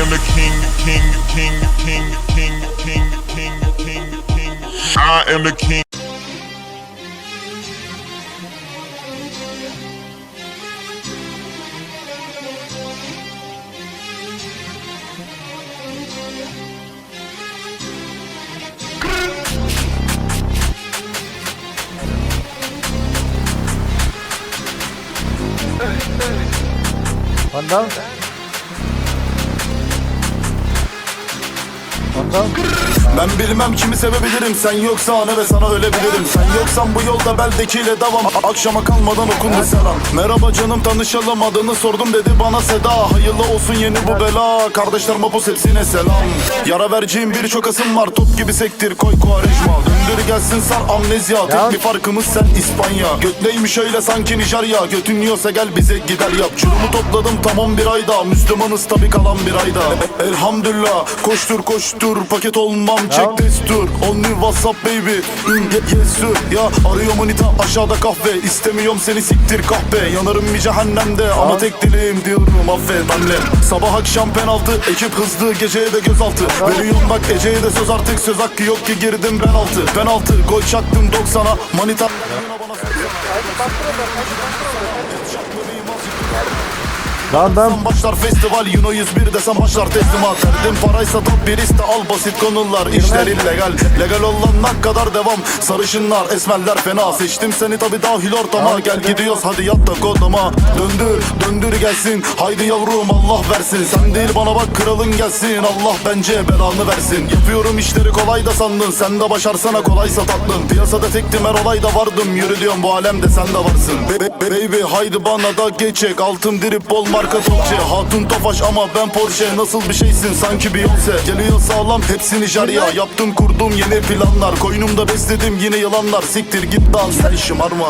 am the king, king, king, king, king, king, king, king, king. I am the king. Vandal. Vandal. Ben bilmem kimi sevebilirim. Sen yoksan evet sana ölebilirim. Sen yoksan bu yolda beldekiyle devam. Akşama kalmadan okundu selam. Merhaba canım tanışalım. Adını sordum dedi bana Seda. Hayırlı olsun yeni bu bela. Kardeşler mapus hepsine selam. Yara vereceğim birçok asım var. Top gibi sektir koy kuarejma. Döndür gelsin sar amnezya. Tek bir farkımız sen İspanya. Götleymiş öyle sanki Nijerya. Götün yiyorsa gel bize gider yap. Çurumu topladım tamam bir ayda. Müslümanız tabi kalan bir ayda. Elhamdülillah. Koştur koştur Paket olmam çek destur Only whatsapp baby Hmm, ye- Yes sir ya arıyor manita aşağıda kahve İstemiyorum seni siktir kahpe Yanarım bir cehennemde ama tek dileğim diyorum affet annem Sabah akşam penaltı ekip hızlı geceye de gözaltı Veriyorum bak Ece'ye de söz artık söz hakkı yok ki girdim penaltı Penaltı gol çaktım 90'a manita Dağdan. Desem başlar festival Yuno 101 desem başlar teslimat. Derdim paraysa top bir iste al basit konular. İşler illegal Legal olana kadar devam. Sarışınlar esmerler fena. Seçtim seni tabi dahil ortama. Gel gidiyoruz hadi yat da kodlama Döndür döndür gelsin. Haydi yavrum Allah versin. Sen değil bana bak kralın gelsin. Allah bence belanı versin. Yapıyorum işleri kolay da sandın. Sen de başarsana kolaysa tatlım. Piyasada tektim her olayda vardım. Yürü diyorum bu alemde sen de varsın. Be- be- Baby haydi bana da geçek. Altın drip bol marka Dolce Hatun Tofaş ama ben Porsche. Nasıl bir şeysin? Sanki Beyoncé. Geliyor sağlam hepsi Nijerya Yaptım kurdum yeni planlar. Koynumda besledim yine yılanlar Siktir git dans sen şımarma